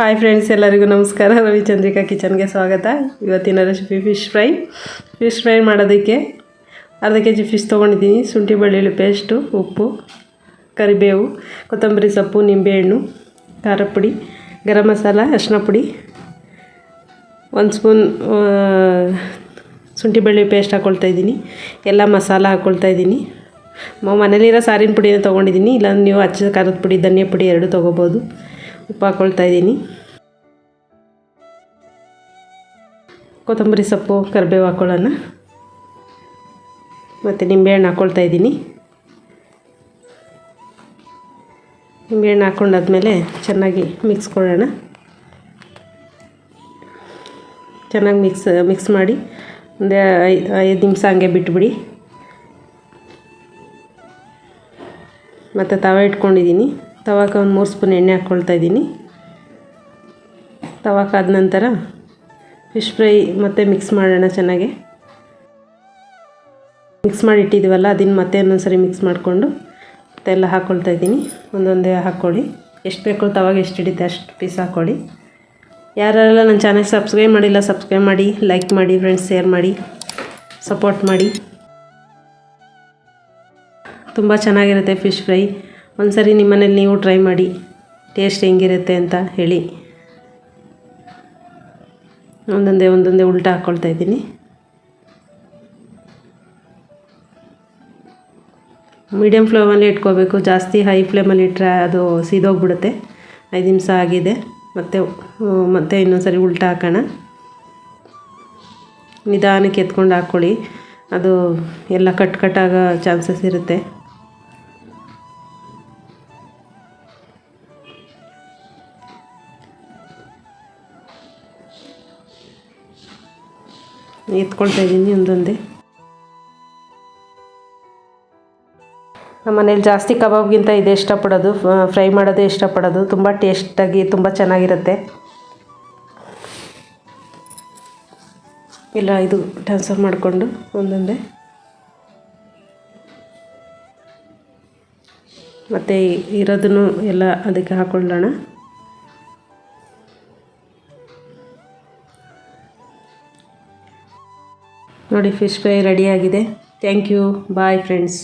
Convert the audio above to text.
Hi friends ಎಲ್ಲರಿಗೂ ನಮಸ್ಕಾರ. ರವಿಚಂದ್ರಿಕಾ ಕಿಚನ್ಗೆ ಸ್ವಾಗತ. ಇವತ್ತಿನ recipe fish fry fish fry ಮಾಡೋದಕ್ಕೆ ಅರ್ಧ ಕೆ ಜಿ ಫಿಶ್ ತೊಗೊಂಡಿದ್ದೀನಿ. ಶುಂಠಿ ಬೆಳ್ಳುಳ್ಳಿ ಪೇಸ್ಟು ಉಪ್ಪು, ಕರಿಬೇವು, ಕೊತ್ತಂಬರಿ ಸೊಪ್ಪು, ನಿಂಬೆಹಣ್ಣು ಖಾರ ಪುಡಿ ಗರಂ ಮಸಾಲ ಅರಿಶಿನ ಪುಡಿ, ಒಂದು ಸ್ಪೂನ್ ಶುಂಠಿ ಬೆಳ್ಳುಳ್ಳಿ ಪೇಸ್ಟ್ ಹಾಕ್ಕೊಳ್ತಾ ಇದ್ದೀನಿ. ಎಲ್ಲ ಮಸಾಲ ಹಾಕ್ಕೊಳ್ತಾ ಇದ್ದೀನಿ. ಮನೇಲಿರೋ ಸಾರಿನ ಪುಡಿನ ತೊಗೊಂಡಿದ್ದೀನಿ. ಇಲ್ಲ, ನೀವು ಹಚ್ಚ ಖಾರದ ಪುಡಿ, ಧನಿಯಾ ಪುಡಿ ಎರಡು ತೊಗೋಬೋದು. ಉಪ್ಪು ಹಾಕ್ಕೊಳ್ತಾ ಇದ್ದೀನಿ. ಕೊತ್ತಂಬರಿ ಸೊಪ್ಪು, ಕರಿಬೇವು ಹಾಕ್ಕೊಳ್ಳೋಣ ಮತ್ತು ನಿಂಬೆಹಣ್ಣು ಹಾಕ್ಕೊಳ್ತಾ ಇದ್ದೀನಿ. ನಿಂಬೆಹಣ್ಣು ಹಾಕ್ಕೊಂಡಾದ್ಮೇಲೆ ಚೆನ್ನಾಗಿ ಮಿಕ್ಸ್ ಕೊಡೋಣ. ಚೆನ್ನಾಗಿ ಮಿಕ್ಸ್ ಮಿಕ್ಸ್ ಮಾಡಿ ಒಂದು ಐದು ಐದು ನಿಮಿಷ ಹಂಗೆ ಬಿಟ್ಬಿಡಿ. ಮತ್ತು ತವ ಇಟ್ಕೊಂಡಿದ್ದೀನಿ. ತವಾಕ್ಕೆ ಒಂದು ಮೂರು ಸ್ಪೂನ್ ಎಣ್ಣೆ ಹಾಕ್ಕೊಳ್ತಾ ಇದ್ದೀನಿ. ತವಾಕಾದ ನಂತರ ಫಿಶ್ ಫ್ರೈ ಮತ್ತೆ ಮಿಕ್ಸ್ ಮಾಡೋಣ ಚೆನ್ನಾಗಿ. ಮಿಕ್ಸ್ ಮಾಡಿ ಇಟ್ಟಿದ್ದೀವಲ್ಲ ಅದನ್ನು ಮತ್ತೆ ಇನ್ನೊಂದ್ಸರಿ ಮಿಕ್ಸ್ ಮಾಡಿಕೊಂಡು ಮತ್ತೆಲ್ಲ ಹಾಕ್ಕೊಳ್ತಾ ಇದ್ದೀನಿ. ಒಂದೊಂದೇ ಹಾಕ್ಕೊಳ್ಳಿ ಎಷ್ಟು ಬೇಕು ತವಾಗ ಎಷ್ಟು ಹಿಡಿತೆ ಅಷ್ಟು ಪೀಸ್ ಹಾಕ್ಕೊಳ್ಳಿ ಯಾರೆಲ್ಲ ನನ್ನ ಚಾನಲ್ ಸಬ್ಸ್ಕ್ರೈಬ್ ಮಾಡಿಲ್ಲ ಸಬ್ಸ್ಕ್ರೈಬ್ ಮಾಡಿ ಲೈಕ್ ಮಾಡಿ ಫ್ರೆಂಡ್ಸ್ ಶೇರ್ ಮಾಡಿ ಸಪೋರ್ಟ್ ಮಾಡಿ. ತುಂಬ ಚೆನ್ನಾಗಿರುತ್ತೆ ಫಿಶ್ ಫ್ರೈ ಒಂದ್ಸರಿ ನಿಮ್ಮನೇಲಿ ನೀವು ಟ್ರೈ ಮಾಡಿ ಟೇಸ್ಟ್ ಹೆಂಗಿರುತ್ತೆ ಅಂತ ಹೇಳಿ. ಒಂದೊಂದೇ ಒಂದೊಂದೇ ಉಲ್ಟಾ ಹಾಕ್ಕೊಳ್ತಾ ಇದ್ದೀನಿ. ಮೀಡಿಯಮ್ ಫ್ಲೇಮಲ್ಲಿ ಇಟ್ಕೋಬೇಕು, ಜಾಸ್ತಿ ಹೈ ಫ್ಲೇಮಲ್ಲಿ ಇಟ್ಟರೆ ಅದು ಸೀದೋಗ್ಬಿಡುತ್ತೆ. ಐದು ನಿಮಿಷ ಆಗಿದೆ, ಮತ್ತೆ ಮತ್ತೆ ಇನ್ನೊಂದ್ಸರಿ ಉಲ್ಟಾ ಹಾಕೋಣ. ನಿಧಾನಕ್ಕೆ ಎತ್ಕೊಂಡು ಹಾಕ್ಕೊಳ್ಳಿ ಅದು ಎಲ್ಲ ಕಟ್ ಕಟ್ಟಾಗೋ ಚಾನ್ಸಸ್ ಇರುತ್ತೆ. ಎತ್ಕೊಳ್ತಾ ಇದ್ದೀನಿ ಒಂದೊಂದೇ. ನಮ್ಮ ಮನೇಲಿ ಜಾಸ್ತಿ ಕಬಾಬ್ಗಿಂತ ಇದೆ ಇಷ್ಟಪಡೋದು ಫ್ರೈ ಮಾಡೋದೇ ಇಷ್ಟಪಡೋದು. ತುಂಬ ಟೇಸ್ಟಾಗಿ, ತುಂಬ ಚೆನ್ನಾಗಿರುತ್ತೆ. ಇಲ್ಲ ಇದು ಟ್ರಾನ್ಸ್ಫರ್ ಮಾಡಿಕೊಂಡು ಒಂದೊಂದೇ. ಮತ್ತು ಇರೋದನ್ನು ಎಲ್ಲ ಅದಕ್ಕೆ ಹಾಕ್ಕೊಳ್ಳೋಣ ನೋಡಿ ಫಿಶ್ ಫ್ರೈ ರೆಡಿಯಾಗಿದೆ ಥ್ಯಾಂಕ್ ಯು ಬಾಯ್ ಫ್ರೆಂಡ್ಸ್